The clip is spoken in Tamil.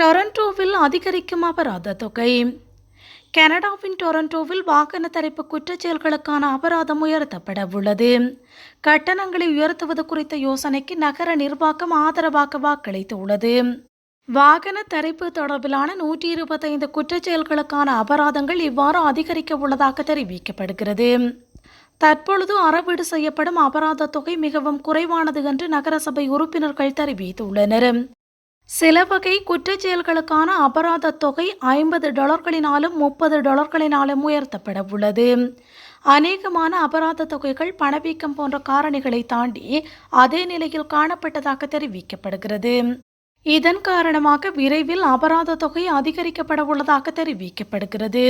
டொரண்டோவில் அதிகரிக்கும் அபராத தொகை. கனடாவின் டொரண்டோவில் வாகன தரிப்பு குற்றச்செயல்களுக்கான அபராதம் உயர்த்தப்பட உள்ளது. கட்டணங்களை உயர்த்துவது குறித்த யோசனைக்கு நகர நிர்வாகம் ஆதரவாக வாக்களித்துள்ளது. வாகன தரிப்பு தொடர்பிலான நூற்றி இருபத்தைந்து குற்றச்செயல்களுக்கான அபராதங்கள் இவ்வாறு அதிகரிக்க உள்ளதாக தெரிவிக்கப்படுகிறது. தற்பொழுது அறவீடு செய்யப்படும் அபராத தொகை மிகவும் குறைவானது என்று நகரசபை உறுப்பினர்கள் தெரிவித்துள்ளனர். சில வகை குற்றச்செயல்களுக்கான அபராத தொகை ஐம்பது டாலர்களினாலும் முப்பது டாலர்களினாலும் உயர்த்தப்பட உள்ளது. அநேகமான அபராத தொகைகள் பணவீக்கம் போன்ற காரணிகளை தாண்டி அதே நிலையில் காணப்பட்டதாக தெரிவிக்கப்படுகிறது. இதன் காரணமாக விரைவில் அபராத தொகை அதிகரிக்கப்பட உள்ளதாக தெரிவிக்கப்படுகிறது.